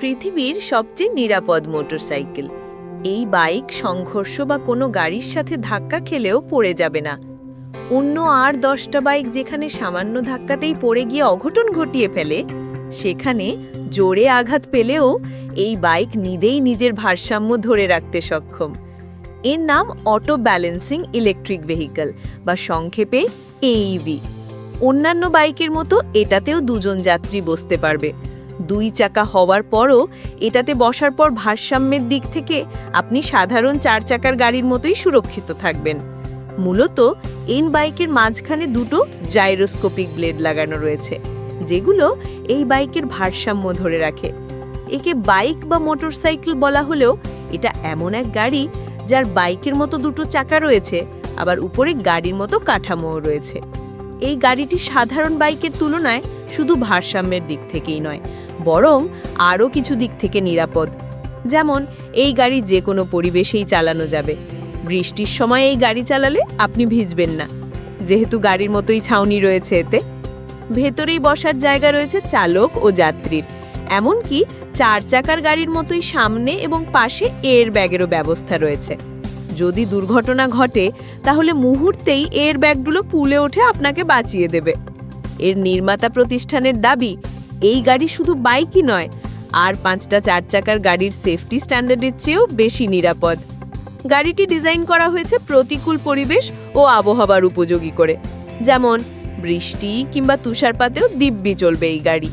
পৃথিবীর সবচেয়ে নিরাপদ মোটরসাইকেল। এই বাইক, সংঘর্ষ বা কোনো গাড়ির সাথে ধাক্কা খেলেও পড়ে যাবে না। অন্য আর দশটা বাইক যেখানে সামান্য ধাক্কাতেই পড়ে গিয়ে অঘটন ঘটিয়ে ফেলে, সেখানে জোরে আঘাত পেলেও এই বাইক নিদেই নিজের ভারসাম্য ধরে রাখতে সক্ষম। এর নাম অটো ব্যালেন্সিং ইলেকট্রিক ভেহিকল বা সংক্ষেপে এইভি অন্যান্য বাইকের মতো এটাতেও দুজন যাত্রী বসতে পারবে। দুই চাকা হওয়ার পরও এটাতে বসার পর ভারসাম্যের দিক থেকে আপনি সাধারণ চার চাকার গাড়ির মতোই সুরক্ষিত থাকবেন। মূলত এন বাইকের মাঝখানে দুটো জাইরোস্কোপিক ব্লেড লাগানো রয়েছে, যেগুলো এই বাইকের ভারসাম্য ধরে রাখে। একে বাইক বা মোটরসাইকেল বলা হলেও এটা এমন এক গাড়ি যার বাইকের মতো দুটো চাকা রয়েছে, আবার উপরে গাড়ির মতো কাঠামোও রয়েছে। এই গাড়িটি সাধারণ বাইকের তুলনায় শুধু ভারসাম্যের দিক থেকেই নয়, বরং আরও কিছু দিক থেকে নিরাপদ। যেমন, এই গাড়ি যে কোনো পরিবেশেই চালানো যাবে। বৃষ্টির সময় এই গাড়ি চালালে আপনি ভিজবেন না। যেহেতু গাড়ির মতোই ছাউনি রয়েছে এতে। ভেতরেই বসার জায়গা রয়েছে চালক ও যাত্রীর। এমনকি চার চাকার গাড়ির মতোই সামনে এবং পাশে এর ব্যাগেরও ব্যবস্থা রয়েছে। যদি দুর্ঘটনা ঘটে, তাহলে মুহূর্তেই এর ব্যাগগুলো পুলে ওঠে আপনাকে বাঁচিয়ে দেবে। এর নির্মাতা প্রতিষ্ঠানের দাবি, এই গাড়ি শুধু বাইকই নয়, আর পাঁচটা চার চাকার গাড়ির সেফটি স্ট্যান্ডার্ডের চেয়েও বেশি নিরাপদ। গাড়িটি ডিজাইন করা হয়েছে প্রতিকূল পরিবেশ ও আবহাওয়ার উপযোগী করে। যেমন, বৃষ্টি কিংবা তুষারপাতেও দিব্যি চলবে এই গাড়ি।